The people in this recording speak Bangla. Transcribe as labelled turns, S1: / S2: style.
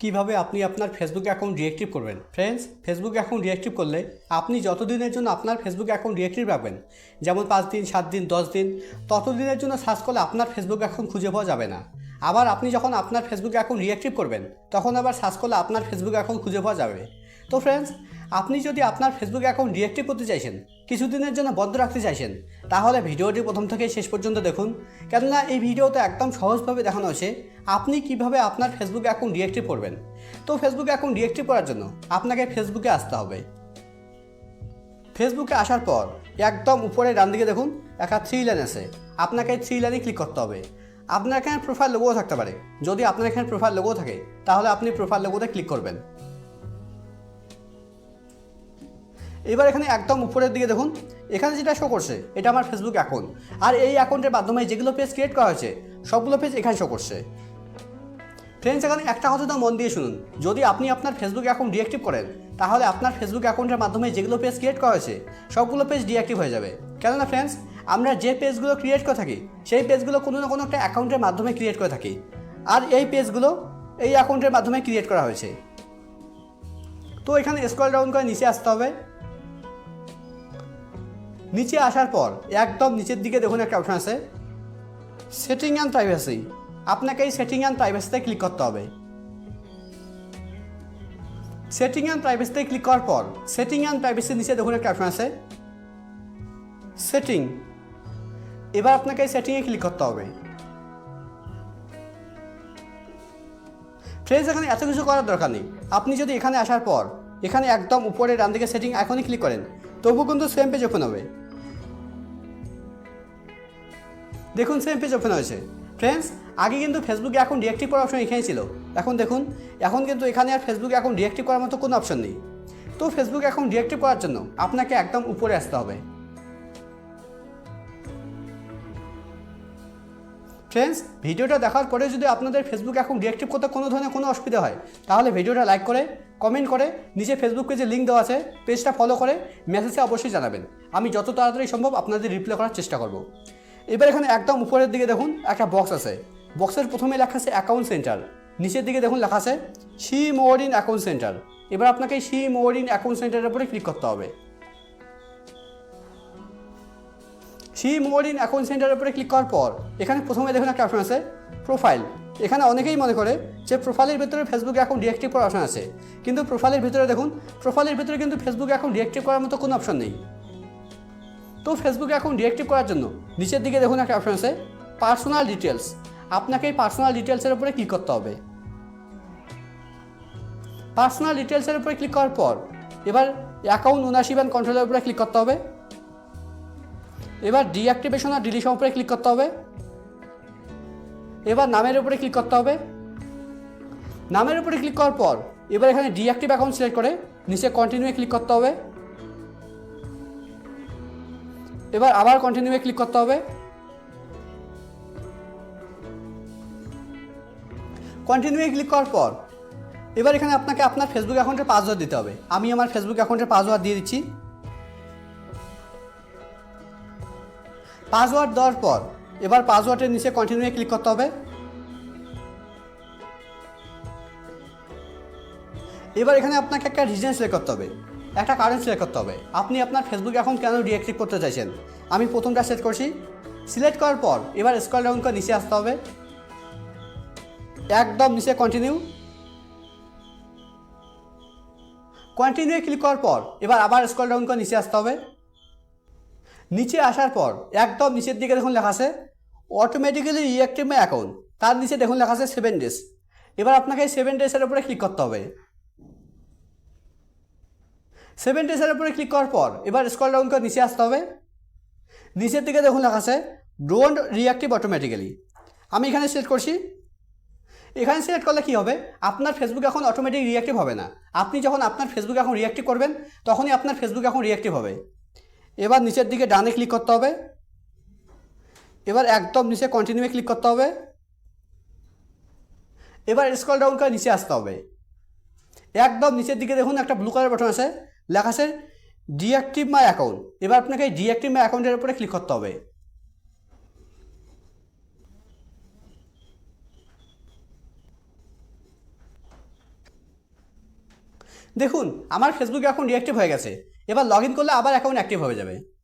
S1: কীভাবে আপনি আপনার ফেসবুক অ্যাকাউন্ট রিয়েক্টিভ করবেন? ফ্রেন্ডস ফেসবুক অ্যাকাউন্ট রিয়েক্টিভ করলে আপনি যতদিনের জন্য আপনার ফেসবুক অ্যাকাউন্ট রিয়েক্টিভ রাখবেন, যেমন পাঁচ দিন, সাত দিন, দশ দিন, ততদিনের জন্য সার্চ করলে আপনার ফেসবুক অ্যাকাউন্ট খুঁজে পাওয়া যাবে না। আবার আপনি যখন আপনার ফেসবুক অ্যাকাউন্ট রিয়েক্টিভ করবেন, তখন আবার সার্চ করলে আপনার ফেসবুক অ্যাকাউন্ট খুঁজে পাওয়া যাবে। তো ফ্রেন্ডস আপনি যদি আপনার ফেসবুক অ্যাকাউন্ট রিঅ্যাক্টিভ করতে চাইছেন, কিছুদিনের জন্য বন্ধ রাখতে চাইছেন, তাহলে ভিডিওটি প্রথম থেকে শেষ পর্যন্ত দেখুন। কেননা এই ভিডিওতে একদম সহজভাবে দেখানো হয়েছে আপনি কীভাবে আপনার ফেসবুক অ্যাকাউন্ট রিঅ্যাক্টিভ করবেন। তো ফেসবুক অ্যাকাউন্ট রিঅ্যাক্টিভ করার জন্য আপনাকে ফেসবুকে আসতে হবে। ফেসবুকে আসার পর একদম উপরে ডান দিকে দেখুন, একটা থ্রি লাইন আছে। আপনাকে থ্রি লাইনে ক্লিক করতে হবে। আপনার এখানে প্রোফাইল লোগোও থাকতে পারে। যদি আপনার এখানে প্রোফাইল লোগো থাকে, তাহলে আপনি প্রোফাইল লোগোতে ক্লিক করবেন। এবার এখানে একদম উপরের দিকে দেখুন, এখানে যেটা শো করছে, এটা আমার ফেসবুক অ্যাকাউন্ট আর এই অ্যাকাউন্টের মাধ্যমে যেগুলো পেজ ক্রিয়েট করা হয়েছে, সবগুলো পেজ এখানে শো করছে। ফ্রেন্ডস এখানে একটা কথা তো মন দিয়ে শুনুন, যদি আপনি আপনার ফেসবুক অ্যাকাউন্ট ডিঅ্যাক্টিভ করেন, তাহলে আপনার ফেসবুক অ্যাকাউন্টের মাধ্যমে যেগুলো পেজ ক্রিয়েট করা হয়েছে, সবগুলো পেজ ডিঅ্যাক্টিভ হয়ে যাবে। কেননা ফ্রেন্ডস আমরা যে পেজগুলো ক্রিয়েট করে থাকি, সেই পেজগুলো কোনো না কোনো একটা অ্যাকাউন্টের মাধ্যমে ক্রিয়েট করে থাকি। আর এই পেজগুলো এই অ্যাকাউন্টের মাধ্যমে ক্রিয়েট করা হয়েছে। তো এখানে স্ক্রল ডাউন করে নিচে আসতে হবে। নিচে আসার পর একদম নিচের দিকে দেখুন একটা অপশন আছে। সেটিং অ্যান্ড প্রাইভেসি আপনাকে এই সেটিং অ্যান্ড প্রাইভেসিতে ক্লিক করতে হবে। সেটিং অ্যান্ড প্রাইভেসিতে ক্লিক করার পর সেটিং অ্যান্ড প্রাইভেসির নিচে দেখুন একটা অপশন আছে। সেটিং এবার আপনাকে এই সেটিংয়ে ক্লিক করতে হবে। ফ্রেন্ডস এখানে এত কিছু করার দরকার নেই। আপনি যদি এখানে আসার পর, এখানে একদম উপরে ডান দিকে সেটিং এখনই ক্লিক করেন, তবু কিন্তু সেম পেজ ওপেন হবে। দেখুন সেম পেজ ওপেন হয়েছে। ফ্রেন্ডস আগে কিন্তু ফেসবুকে এখন ডিঅ্যাক্টিভ করার অপশন এখানে ছিল। এখন দেখুন, এখন কিন্তু এখানে আর ফেসবুক এখন ডিঅ্যাক্টিভ করার মতো কোনো অপশন নেই। তো ফেসবুক এখন ডিঅ্যাক্টিভ করার জন্য আপনাকে একদম উপরে আসতে হবে। ফ্রেন্ডস ভিডিওটা দেখার পরে যদি আপনাদের ফেসবুক এখন ডিঅ্যাক্টিভ করতে কোনো ধরনের কোনো অসুবিধা হয়, তাহলে ভিডিওটা লাইক করে কমেন্ট করে, নিচে ফেসবুক পেজে লিঙ্ক দেওয়া আছে পেজটা ফলো করে মেসেজে অবশ্যই জানাবেন। আমি যত তাড়াতাড়ি সম্ভব আপনাদের রিপ্লাই করার চেষ্টা করব। এবার এখানে একদম উপরের দিকে দেখুন একটা বক্স আছে। বক্সের প্রথমে লেখা আছে অ্যাকাউন্ট সেন্টার নিচের দিকে দেখুন লেখা আছে see more in account center এবার আপনাকে সি মোর ইন অ্যাকাউন্ট সেন্টারের উপরে ক্লিক করতে হবে। সি মোর ইন অ্যাকাউন্ট সেন্টারের উপরে ক্লিক করার পর, এখানে প্রথমে দেখুন একটা অপশন আছে প্রোফাইল এখানে অনেকেই মনে করে যে প্রোফাইলের ভিতরে ফেসবুক অ্যাকাউন্ট ডিঅ্যাক্টিভ করার অপশন আছে। কিন্তু প্রোফাইলের ভিতরে দেখুন প্রোফাইলের ভিতরে কিন্তু ফেসবুক অ্যাকাউন্ট ডিঅ্যাক্টিভ করার মতো কোনো অপশন নেই। তো ফেসবুকে এখন ডিঅ্যাক্টিভ করার জন্য, নিচের দিকে দেখুন একটা অপশন আছে পার্সোনাল ডিটেলস আপনাকে এই পার্সোনাল ডিটেলসের উপরে ক্লিক করতে হবে। পার্সোনাল ডিটেলসের উপরে ক্লিক করার পর, এবার অ্যাকাউন্ট ওনারশিপ অ্যান্ড কন্ট্রোলের উপরে ক্লিক করতে হবে। এবার ডিঅ্যাক্টিভেশন আর ডিলিশন উপরে ক্লিক করতে হবে। এবার নামের উপরে ক্লিক করতে হবে। নামের উপরে ক্লিক করার পর, এবার এখানে ডিঅ্যাক্টিভ অ্যাকাউন্ট সিলেক্ট করে, নিচে কন্টিনিউয়ে ক্লিক করতে হবে। এবার আবার কন্টিনিউয়ে ক্লিক করতে হবে। কন্টিনিউয়ে ক্লিক করার পর, এবার এখানে আপনাকে আপনার ফেসবুক অ্যাকাউন্টের পাসওয়ার্ড দিতে হবে। আমি আমার ফেসবুক অ্যাকাউন্টের পাসওয়ার্ড দিয়ে দিচ্ছি। পাসওয়ার্ড দেওয়ার পর, এবার পাসওয়ার্ডের নিচে কন্টিনিউয়ে ক্লিক করতে হবে। এবার এখানে আপনাকে একটা রিজন সিলেক্ট করতে হবে। একটা কারেন্ট সিলেক্ট করতে হবে। আপনি আপনার ফেসবুক অ্যাকাউন্ট কেন ডিঅ্যাক্টিভ করতে চাইছেন? আমি প্রথমটা সেট করছি। সিলেক্ট করার পর এবার স্কল ডাউন করে নিচে আসতে হবে। একদম নিচে কন্টিনিউ কন্টিনিউ ক্লিক করার পর এবার আবার স্কল ডাউন করে নিচে আসতে হবে। নিচে আসার পর একদম নিচের দিকে দেখুন লেখা আছে অটোমেটিক্যালি রিঅ্যাক্টিভ মাই অ্যাকাউন্ট তার নিচে দেখুন লেখা আছে সেভেন ডেজ এবার আপনাকে সেভেন ডেজের উপরে ক্লিক করতে হবে। সেভেন ডেজের উপরে ক্লিক করার পর, এবার স্কল ডাউন করে নিচে আসতে হবে। নিচের দিকে দেখুন লেখা আছে ডোন্ট রিঅ্যাক্টিভ অটোমেটিক্যালি আমি এখানে সিলেক্ট করছি। এখানে সিলেক্ট করলে কী হবে? আপনার ফেসবুক এখন অটোমেটিক রিয়াক্টিভ হবে না। আপনি যখন আপনার ফেসবুক এখন রিঅ্যাক্টিভ করবেন, তখনই আপনার ফেসবুক এখন রিঅ্যাক্টিভ হবে। এবার নিচের দিকে ডানে ক্লিক করতে হবে। এবার একদম নিচে কন্টিনিউয়ে ক্লিক করতে হবে। এবার স্কল ডাউন করে নিচে আসতে হবে। একদম নিচের দিকে দেখুন একটা ব্লু কালার বাটন আছে। লেখা আছে ডিঅ্যাক্টিভ মাই অ্যাকাউন্ট। এবার আপনাকে ডিঅ্যাক্টিভ মাই অ্যাকাউন্টের উপরে ক্লিক করতে হবে। দেখুন, আমার ফেসবুক অ্যাকাউন্ট ডিঅ্যাক্টিভ হয়ে গেছে। এবার লগ ইন করলে আবার অ্যাকাউন্ট অ্যাক্টিভ হয়ে যাবে।